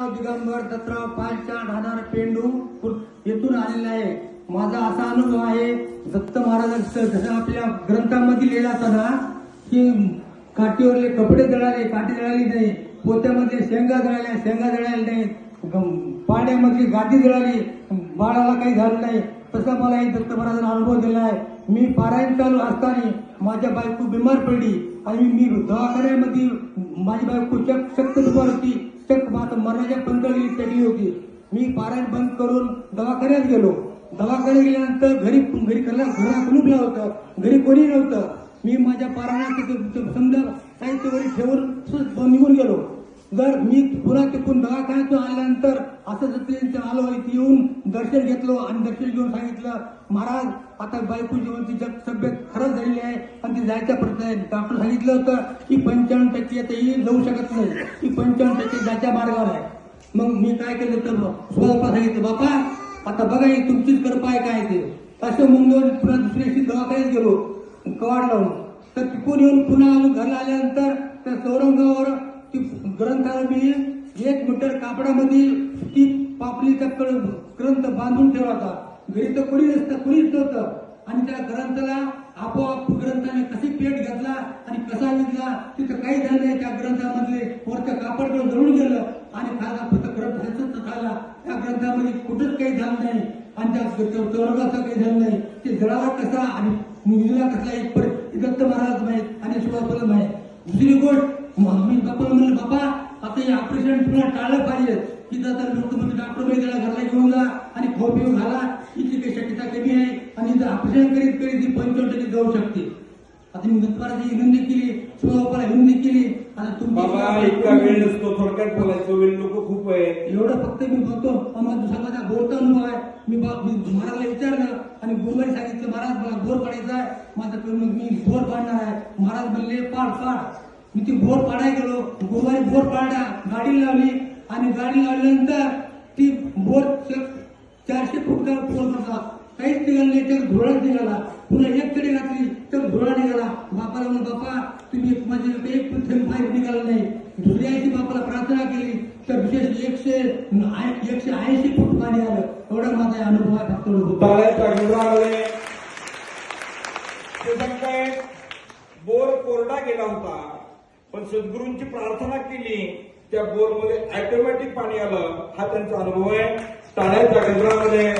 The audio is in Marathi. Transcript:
दिगंबर दत्तराव पाचच्या राहणार पेंडू येथून आलेला आहे. माझा असा अनुभव आहे दत्त महाराजांचं जसं आपल्या ग्रंथामध्ये लिहिलं असताना की काठीवरले कपडे जळाले काठी जळाली नाही पोत्यामध्ये शेंगा जळाल्या शेंगा जळाल्या नाही पाण्यामधली गादी जळाली बाळाला काही झालं नाही. तसा मला हे दत्त महाराजांना अनुभव दिला आहे. मी पारायण चालू असताना माझ्या बायको बिमार पडली. आणि मी दवाखान्यामध्ये माझी बायको शक्त बिमार होती. माझं मरणाच्या पंधरा टेकली होती. मी पारायण बंद करून दवाखान्यात गेलो. दवाखान्यात गेल्यानंतर घरी घरी घरला घरा कुलूप होतं. घरी कोणी नव्हतं. मी माझ्या पारायणात समजा साहित्य ठेवून निघून गेलो. जर मी पुन्हा तिकून दवाखान्यातून आल्यानंतर असं जत्रेचं आलो इथे येऊन दर्शन घेतलो आणि दर्शन घेऊन सांगितलं महाराज आता बायको जीवनची जग तब्येत खरंच झालेली आहे आणि ती जायचा प्रश्न आहे डॉक्टर सांगितलं होतं की पंच्याण्णव टक्के आता येईल जाऊ शकत नाही. की पंच्याण्णव टक्के जायच्या मार्गावर आहे. मग मी काय केलं तर स्वतः सांगितलं बापा आता बघा ही तुमचीच कृपा आहे काय ते. असं मुंबईवर पुन्हा दुसऱ्याशी दवाखान्यात गेलो कवाड लावून. तर तिकून येऊन पुन्हा आलो घरला आल्यानंतर त्या चौरंगावर ती ग्रंथाला मी एक मीटर कापडामध्ये ती पापलीचा कळ ग्रंथ बांधून ठेवला होता. घरी तर कोणी नसतं कोणीच नव्हतं. आणि त्या ग्रंथाला आपोआप ग्रंथाने कशी पेट घातला आणि कसा विकला तिथं काही झालं नाही. त्या ग्रंथामधले वरचं कापड जळून गेलं आणि खाला फक्त ग्रंथ झाला. खाला त्या ग्रंथामध्ये कुठंच काही झालं नाही. आणि त्या चौरगाचं काही झालं नाही. ते जळावा कसा आणि मुलीला कसला एक पर दत्त महाराज माहीत आणि सुभाष माहीत. दुसरी गोष्ट म- मी म्हणलं बाबा आता हे ऑपरेशन पुन्हा टाळलं पाहिजे. तिथं तर म्हणजे डॉक्टरमध्ये त्याला घरला घेऊन जा आणि खाऊ पिऊ घाला. इथली काही शक्यता कमी आहे आणि इथं ऑपरेशन करीत करीत ती पंचावन्न टक्के जाऊ शकते. आता मी दत्तवाराची विनंती केली शिवबापाला विनंती केली. आता इतका वेळ नसतो थोडक्यात बोलायचं वेळ लोक खूप आहे. एवढं फक्त मी बोलतो माझा दुसरा बोलता अनुभव आहे मी मी महाराजला विचारलं आणि गुरुवारी सांगितलं महाराज मला बोर पाडायचा आहे. माझं मी बोर पाडणार आहे. महाराज म्हणले पाड पाड. मी ती बोर पाडायला गेलो. गोवारी बोर पाडला गाडी लावली. आणि गाडी लावल्यानंतर ती बोर चारशे फूट पोल होता काहीच निघालं नाही. तर धुळाच निघाला. पुन्हा एक कडे घातली तर धुळा निघाला. बापाला म्हणून बापा तुम्ही एक माझे एक थेंब बाहेर निघाला नाही. दुसऱ्या बापाला प्रार्थना केली. तर विशेष एकशे एकशे ऐंशी फूट पाणी आलं. एवढा माझा अनुभव आहे फक्त बोर कोरडा गेला होता. पण सद्गुरूंची प्रार्थना केली त्या बोरमध्ये ऑटोमॅटिक पाणी आलं. हा त्यांचा अनुभव आहे. टाळ्याच्या गजरामध्ये